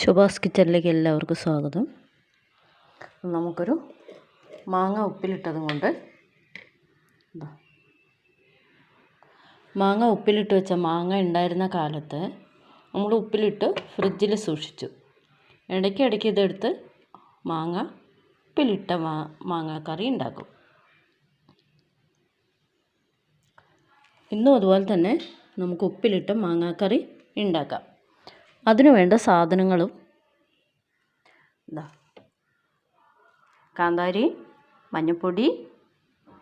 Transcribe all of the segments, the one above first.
ശുഭാസ് കിച്ചണിലേക്ക് എല്ലാവർക്കും സ്വാഗതം. നമുക്കൊരു മാങ്ങ ഉപ്പിലിട്ടതും കൊണ്ട് മാങ്ങ ഉപ്പിലിട്ട് വെച്ച മാങ്ങ ഉണ്ടായിരുന്ന കാലത്ത് നമ്മൾ ഉപ്പിലിട്ട് ഫ്രിഡ്ജിൽ സൂക്ഷിച്ചു. ഇടയ്ക്ക് ഇടയ്ക്ക് ഇതെടുത്ത് മാങ്ങ ഉപ്പിലിട്ട മാ കറി ഉണ്ടാക്കും. ഇന്നും അതുപോലെ തന്നെ നമുക്ക് ഉപ്പിലിട്ട മാങ്ങാക്കറി ഉണ്ടാക്കാം. അതിനു വേണ്ട സാധനങ്ങളും. കാന്താരി മഞ്ഞപ്പൊടി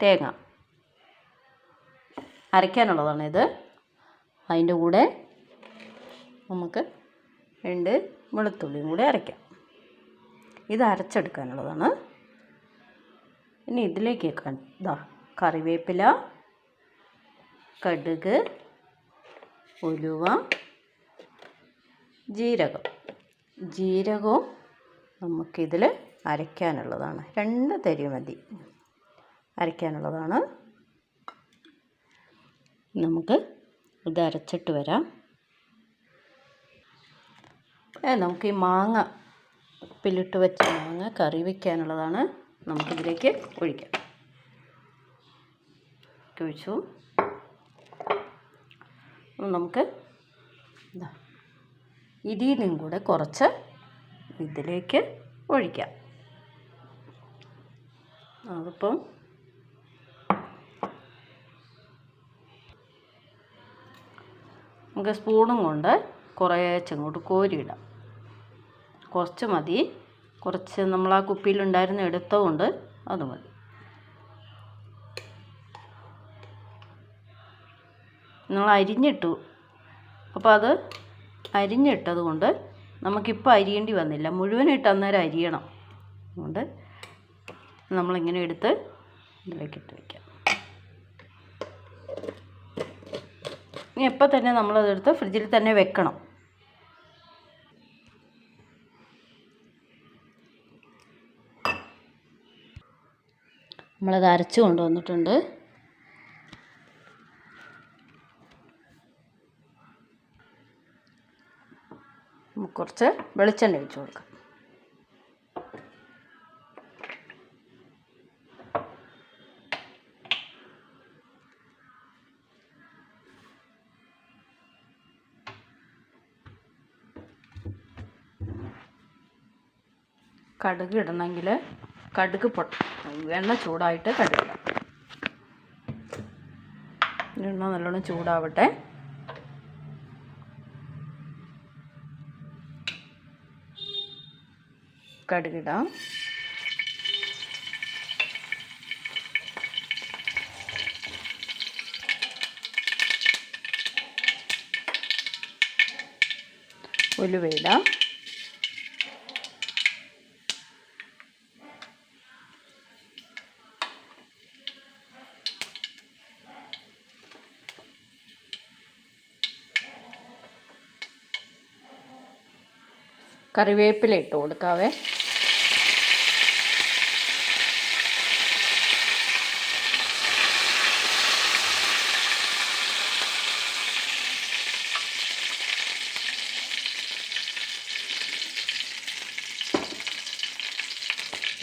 തേങ്ങ. അരയ്ക്കാനുള്ളതാണ് ഇത്. അതിന്റെ കൂടെ നമുക്ക് രണ്ട് വെളുത്തുള്ളിയും കൂടെ അരയ്ക്കാം. ഇത് അരച്ചെടുക്കാനുള്ളതാണ്. ഇനി ഇതിലേക്ക് ഇതാ കറിവേപ്പില കടുക് ഉലുവ ജീരകം. ജീരകവും നമുക്കിതിൽ അരയ്ക്കാനുള്ളതാണ്. രണ്ട് തരി മതി. അരയ്ക്കാനുള്ളതാണ്. നമുക്ക് ഇത് അരച്ചിട്ട് വരാം. നമുക്ക് ഈ മാങ്ങ ഉപ്പിലിട്ട് വെച്ച മാങ്ങ കറി വയ്ക്കാനുള്ളതാണ് നമുക്കിതിലേക്ക് ഒഴിക്കാം. ഒഴിച്ചു. നമുക്ക് ഇതാ നിന്നും കൂടെ കുറച്ച് ഇതിലേക്ക് ഒഴിക്കാം. അതിപ്പം നമുക്ക് സ്പൂണും കൊണ്ട് കോരി കോരിയിടാം. കുറച്ച് മതി. കുറച്ച് നമ്മൾ ആ കുപ്പിയിലുണ്ടായിരുന്ന എടുത്തതുകൊണ്ട് അത് മതി. നിങ്ങൾ അരിഞ്ഞിട്ടു. അപ്പോൾ അത് അരിഞ്ഞിട്ടത് കൊണ്ട് നമുക്കിപ്പോൾ അരിയേണ്ടി വന്നില്ല. മുഴുവനായിട്ട് അന്നേരം അരിയണം. അതുകൊണ്ട് നമ്മളിങ്ങനെ എടുത്ത് ഇതിലേക്ക് ഇട്ട് വയ്ക്കാം ഇനി എപ്പോൾ തന്നെ നമ്മളതെടുത്ത് ഫ്രിഡ്ജിൽ തന്നെ വെക്കണം. നമ്മളത് അരച്ച് കൊണ്ടുവന്നിട്ടുണ്ട്. നമുക്ക് കുറച്ച് വെളിച്ചെണ്ണ ഒഴിച്ച് കൊടുക്കാം. കടുക് ഇടണമെങ്കിൽ കടുക് പൊട്ട എണ്ണ ചൂടായിട്ട് കടുക് എണ്ണ നല്ലോണം ചൂടാവട്ടെ. കടുകിടാം. ഉലുവയിടാം കറിവേപ്പില ഇട്ട് കൊടുക്കാവേ.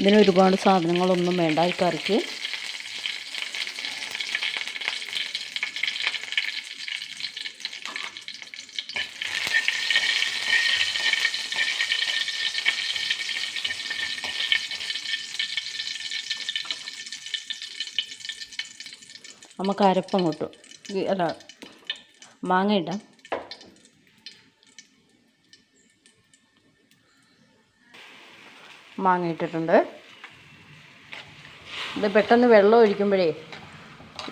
ഇതിന് ഒരുപാട് സാധനങ്ങളൊന്നും വേണ്ട ഈ കറിക്ക്. നമുക്ക് അരപ്പം കിട്ടും. അല്ല മാങ്ങ ഇടാം. മാങ്ങ ഇട്ടിട്ടുണ്ട്. ഇത് പെട്ടെന്ന് വെള്ളം ഒഴിക്കുമ്പോഴേ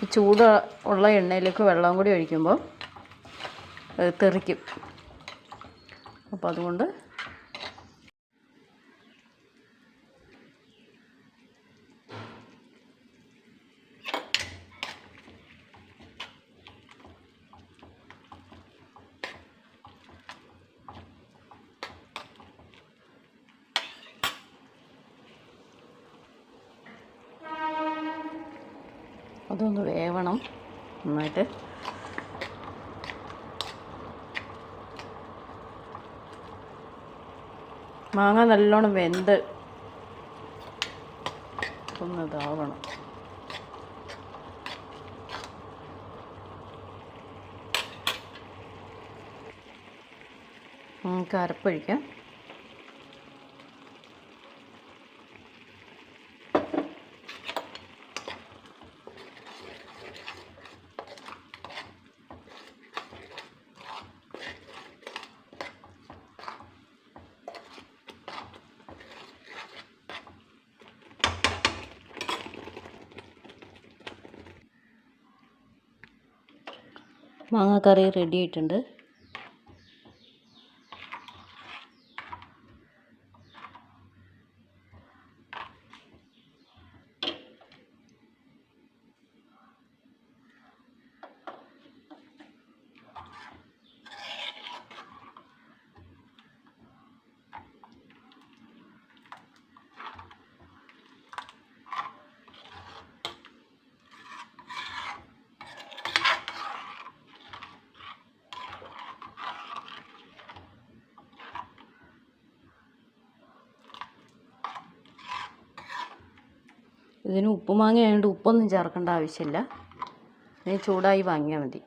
ഈ ചൂട് ഉള്ള എണ്ണയിലേക്ക് വെള്ളം കൂടി ഒഴിക്കുമ്പോൾ അത് തെറിക്കും. അപ്പോൾ അതുകൊണ്ട് അതൊന്ന് വേവണം. നന്നായിട്ട്. മാങ്ങ നല്ലോണം വെന്ത് ഒന്ന് ഇതാവണം. നമുക്ക് മാങ്ങാക്കറി റെഡി ആയിട്ടുണ്ട്. ഇതിന് ഉപ്പുമാങ്ങ ആയതുകൊണ്ട് ഉപ്പൊന്നും ചേർക്കേണ്ട ആവശ്യമില്ല ചൂടായി വാങ്ങിയാൽ മതി.